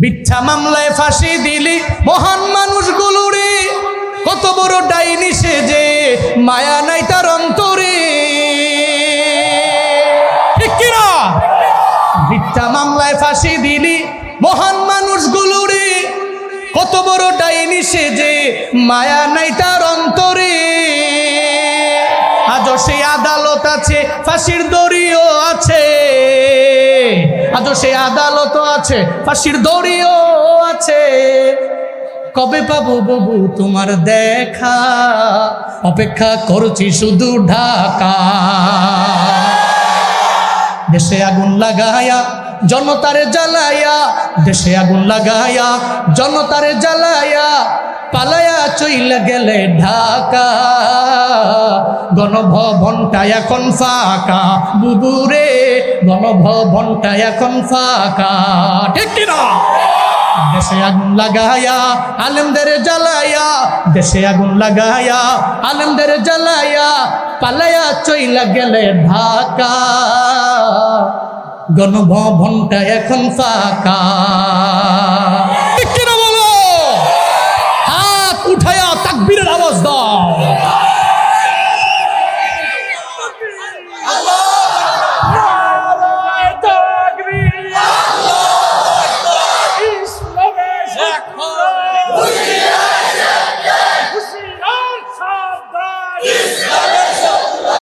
মিথ্যা মামলায় ফাঁসি দিলি, মহান মানুষগুলো রে। কত বড় ডাইনি সে যে, মায়া নাই তার অন্তরে। ঠিক কিনা? মিথ্যা মামলায় ফাঁসি দিলি, মহান মানুষগুলো রে। কত বড় ডাইনি সে যে, মায়া নাই তার অন্তরে। আজও সেই আদালত আছে, ফাঁসির দড়িও। আজও সে আদালত আছে, ফাঁসির দড়িও আছে। কবে পাবো বাবু তোমার দেখা? অপেক্ষা করছি শুধু ঢাকা। দেশে আগুন লাগায়া জনতারে জ্বালায়া, দেশে আগুন লাগায়া জনতারে জ্বালায়া, পালায়া চইলে গেলে ঢাকা। গণভবনটা এখন ফাঁকা, বুবুরে গণভবনটা এখন ফাঁকা। ঠিক কিনা? দেশে আগুন লাগায়া আলেমদের জ্বালায়া, দেশে আগুন লাগায়া আলেমদের জ্বালায়া, পালায়া চইলা গেলে ঢাকা। গণভবনটা এখন ফাঁকা। বলো? হাত উঠায়া তাকবীরের আওয়াজ দাও।